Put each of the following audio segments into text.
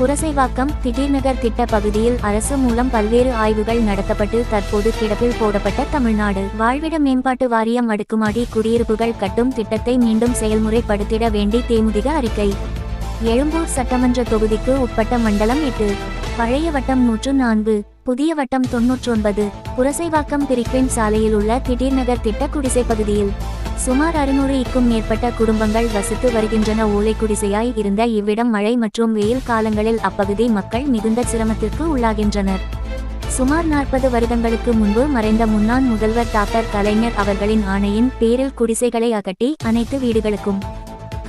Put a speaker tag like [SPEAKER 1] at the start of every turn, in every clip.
[SPEAKER 1] புரசைவாக்கம் திடீர்நகர் திட்ட பகுதியில் அரசு மூலம் பல்வேறு ஆய்வுகள் நடத்தப்பட்டு தற்போது கிடப்பில் போடப்பட்ட தமிழ்நாடு. வாழ்விட மேம்பாட்டு வாரியம் அடுக்குமாடி குடியிருப்புகள் கட்டும் திட்டத்தை மீண்டும் செயல்முறைப்படுத்திட வேண்டி தேமுதிக அறிக்கை. எழும்பூர் சட்டமன்ற தொகுதிக்கு உட்பட்ட மண்டலம் எட்டு. பழைய வட்டம் நூற்று நான்கு புதிய வட்டம் தொன்னூற்றொன்பது புரசைவாக்கம் பிரிக்வின் சாலையில் உள்ள திடீர்நகர் திட்ட குடிசை பகுதியில். சுமார் அறுநூறு இக்கும் மேற்பட்ட குடும்பங்கள் வசித்து வருகின்றன. ஓலை குடிசையாய் இருந்த இவ்விடம் மழை மற்றும் வெயில் காலங்களில் அப்பகுதி மக்கள் மிகுந்த சிரமத்திற்கு உள்ளாகின்றனர். சுமார் நாற்பது வருடங்களுக்கு முன்பு மறைந்த முன்னாள் முதல்வர் டாக்டர் கலைஞர் அவர்களின் ஆணையின் பேரில் குடிசைகளை அகட்டி அனைத்து வீடுகளுக்கும்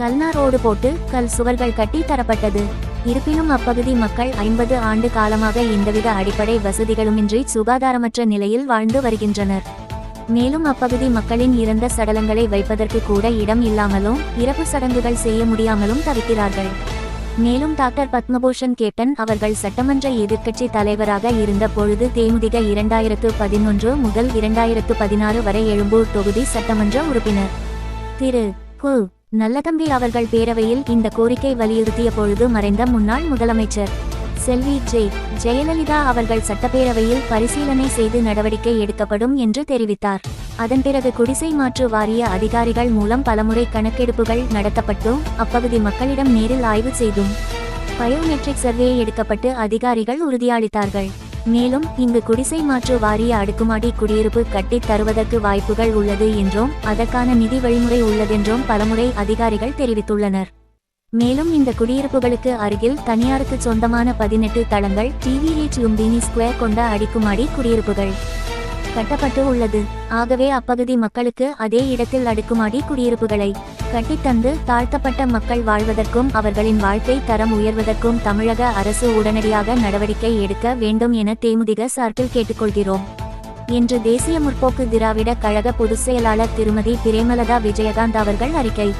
[SPEAKER 1] கல்நார் ரோடு போட்டு கல் சுவர்கள் கட்டி தரப்பட்டது. இருப்பினும் அப்பகுதி மக்கள் ஐம்பது ஆண்டு காலமாக எந்தவித அடிப்படை வசதிகளுமின்றி சுகாதாரமற்ற நிலையில் வாழ்ந்து வருகின்றனர். மேலும் அப்பகுதி மக்களின் இறந்த சடலங்களை வைப்பதற்கு கூட இடம் இல்லாமலும் இறப்பு சடங்குகள் செய்ய முடியாமலும் தவிக்கிறார்கள். மேலும் டாக்டர் பத்மபூஷன் கேப்டன் அவர்கள் சட்டமன்ற எதிர்க்கட்சி தலைவராக இருந்த பொழுது தேமுதிக இரண்டாயிரத்து பதினொன்று முதல் இரண்டாயிரத்து பதினாறு வரை எழும்பூர் தொகுதி சட்டமன்ற உறுப்பினர். திரு. கு நல்லதம்பி அவர்கள் பேரவையில் இந்த கோரிக்கை வலியுறுத்திய பொழுது மறைந்த முன்னாள் முதலமைச்சர் செல்வி ஜெய் ஜெயலலிதா அவர்கள் சட்டப்பேரவையில் பரிசீலனை செய்து நடவடிக்கை எடுக்கப்படும் என்று தெரிவித்தார். அதன் பிறகு குடிசை மாற்று வாரிய அதிகாரிகள் மூலம் பலமுறை கணக்கெடுப்புகள் நடத்தப்பட்டும் அப்பகுதி மக்களிடம் நேரில் ஆய்வு செய்தும் பயோமெட்ரிக் சர்வே எடுக்கப்பட்டு அதிகாரிகள் உறுதியளித்தார்கள். மேலும் இங்கு குடிசை மாற்று வாரிய அடுக்குமாடி குடியிருப்பு கட்டித் தருவதற்கு வாய்ப்புகள் உள்ளது என்றும் அதற்கான நிதி வழிமுறை உள்ளதென்றும் பலமுறை அதிகாரிகள் தெரிவித்துள்ளனர். மேலும் இந்த குடியிருப்புகளுக்கு அருகில் தனியாருக்கு சொந்தமான பதினெட்டு தளங்கள் டிவிஹெச் லும்பினி ஸ்கொயர் கொண்ட அடுக்குமாடி குடியிருப்புகள். கட்டப்பட்டு உள்ளது. ஆகவே அப்பகுதி மக்களுக்கு அதே இடத்தில் அடுக்குமாடி குடியிருப்புகளை கட்டித்தந்து தாழ்த்தப்பட்ட மக்கள் வாழ்வதற்கும் அவர்களின் வாழ்க்கை தரம் உயர்வதற்கும் தமிழக அரசு உடனடியாக நடவடிக்கை எடுக்க வேண்டும் என தேமுதிக சார்பில் கேட்டுக்கொள்கிறோம். என்று தேசிய முற்போக்கு திராவிட கழக பொதுச் செயலாளர் திருமதி பிரேமலதா விஜயகாந்த் அவர்கள் அறிக்கை.